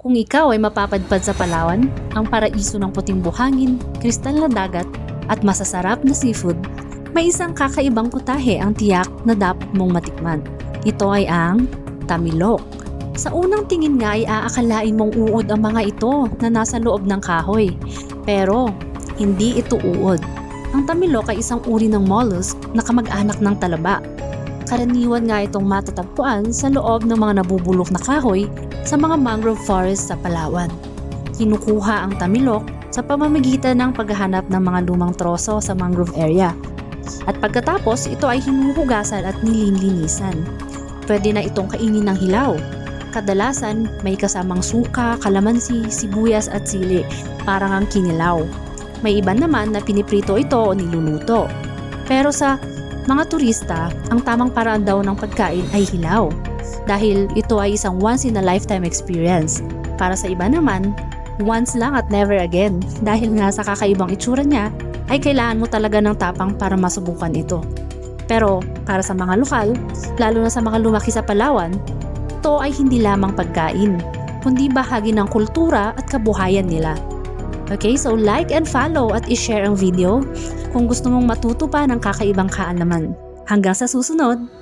Kung ikaw ay mapapadpad sa Palawan, ang paraiso ng puting buhangin, kristal na dagat, at masasarap na seafood, may isang kakaibang putahe ang tiyak na dapat mong matikman. Ito ay ang tamilok. Sa unang tingin nga ay aakalain mong uod ang mga ito na nasa loob ng kahoy. Pero hindi ito uod. Ang tamilok ay isang uri ng mollusk na kamag-anak ng talaba. Karaniwan nga itong matatagpuan sa loob ng mga nabubulok na kahoy sa mga mangrove forest sa Palawan. Kinukuha ang tamilok sa pamamagitan ng paghahanap ng mga lumang troso sa mangrove area. At pagkatapos, ito ay hinuhugasan at nilinlinisan. Pwede na itong kainin ng hilaw. Kadalasan, may kasamang suka, kalamansi, sibuyas at sili, parang ang kinilaw. May iba naman na piniprito ito o niluluto. Pero sa mga turista, ang tamang paraan daw ng pagkain ay hilaw. Dahil ito ay isang once in a lifetime experience. Para sa iba naman, once lang at never again. Dahil nga sa kakaibang itsura niya, ay kailangan mo talaga ng tapang para masubukan ito. Pero para sa mga lokal, lalo na sa mga lumaki sa Palawan, ito ay hindi lamang pagkain, kundi bahagi ng kultura at kabuhayan nila. Okay, so like and follow at i-share ang video kung gusto mong matuto pa ng kakaibang kaalaman. Hanggang sa susunod!